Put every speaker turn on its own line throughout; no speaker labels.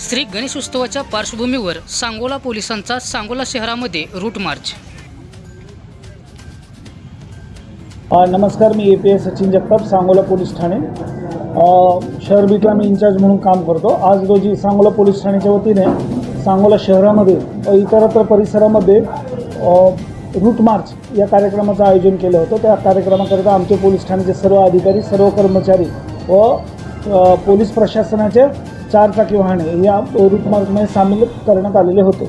श्री गणेश उत्सवाच्या पार्श्वभूमीवर सांगोला पोलिसांचा सांगोला शहरामध्ये रूट मार्च
नमस्कार मी A P S Sachin Jagtap Sangola police Thane. शहर बीटला मी इन्चार्ज म्हणून काम करतो. आज रोजी सांगोला पोलीस ठाण्याच्या वतीने सांगोला शहरामध्ये इतरत्र परिसरामध्ये रूट मार्च या कार्यक्रमाचं आयोजन केलं होतं. त्या कार्यक्रमाकरिता आमचे पोलीस ठाण्याचे सर्व अधिकारी सर्व कर्मचारी व पोलीस प्रशासनाचे चारचाकी वाहने या रूटमार्चमध्ये सामील करण्यात आलेले होते.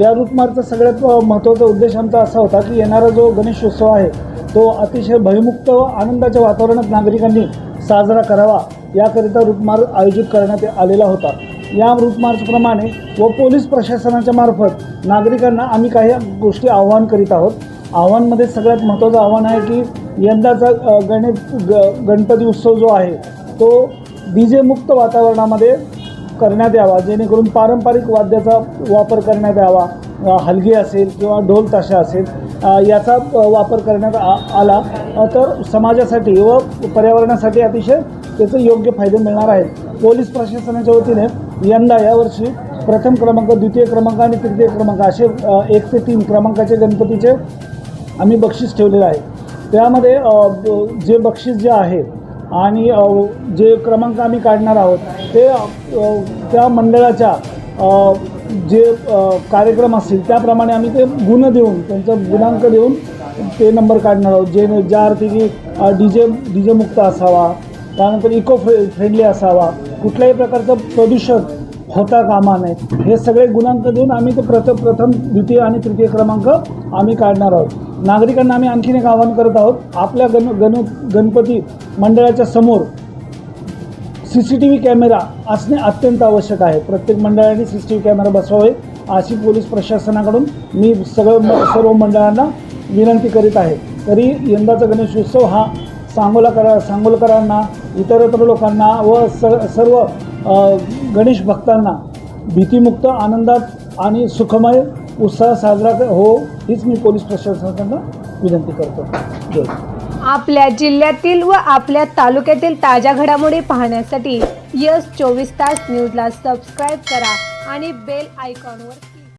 या रूटमार्चचा सगळ्यात महत्त्वाचा उद्देश आमचा असा होता की येणारा जो गणेशोत्सव आहे तो अतिशय भयमुक्त व आनंदाच्या वातावरणात नागरिकांनी साजरा करावा याकरिता रूटमार्ग आयोजित करण्यात आलेला होता. या रूटमार्चप्रमाणे व पोलीस प्रशासनाच्या मार्फत नागरिकांना आम्ही काही गोष्टी आव्हान करीत आहोत. आव्हानमध्ये सगळ्यात महत्त्वाचं आव्हान आहे की यंदाचा गणेश ग गणपती उत्सव जो आहे तो डी जे मुक्त वातावरणामध्ये करण्यात यावा जेणेकरून पारंपरिक वाद्याचा वापर करण्यात यावा हलगी असेल किंवा ढोल ताशा असेल याचा वापर करण्यात आ आला तर समाजासाठी व पर्यावरणासाठी अतिशय त्याचे योग्य फायदे मिळणार आहेत. पोलीस प्रशासनाच्या वतीने यंदा यावर्षी प्रथम क्रमांक द्वितीय क्रमांक आणि तृतीय क्रमांक असे एक ते तीन क्रमांकाचे गणपतीचे आम्ही बक्षीस ठेवलेलं आहे. त्यामध्ये ब- जे बक्षीस जे आहे आणि जे क्रमांक आम्ही काढणार आहोत ते त्या मंडळाच्या जे कार्यक्रम असतील त्याप्रमाणे आम्ही ते गुण देऊन त्यांचा गुणांक देऊन ते नंबर काढणार आहोत. जे ज्या अर्थी की डी जे डी जे मुक्त असावा त्यानंतर इको फ्रे फ्रेंडली असावा कुठल्याही प्रकारचं प्रदूषण होता कामा नये हे सगळे गुणांक देऊन आम्ही ते प्रथम प्रथम द्वितीय आणि तृतीय क्रमांक आम्ही काढणार आहोत. नागरिकांना आम्ही आणखीन एक आवाहन करत आहोत आपल्या गण गण गणपती मंडळाच्या समोर C C T V camera असणे अत्यंत आवश्यक आहे. प्रत्येक मंडळाने C C T V camera बसवावे अशी पोलीस प्रशासनाकडून मी सगळं सर्व मंडळांना विनंती करीत आहे. तरी यंदाचा गणेशोत्सव हा सांगोलाकरा सांगोलकरांना इतरत्र लोकांना व स सर्व गणेश भक्तांना भीतीमुक्त आनंदात आणि सुखमय उत्साह साजरा हो हीच मी पोलीस प्रशासनाकडनं विनंती करतो. जय
आपल्या जिल्ह्यातील व आपल्या तालुक्यातील ताज्या घडामोडी पाहण्यासाठी यस चोवीस तास न्यूजला सबस्क्राईब करा आणि बेल आयकॉनवर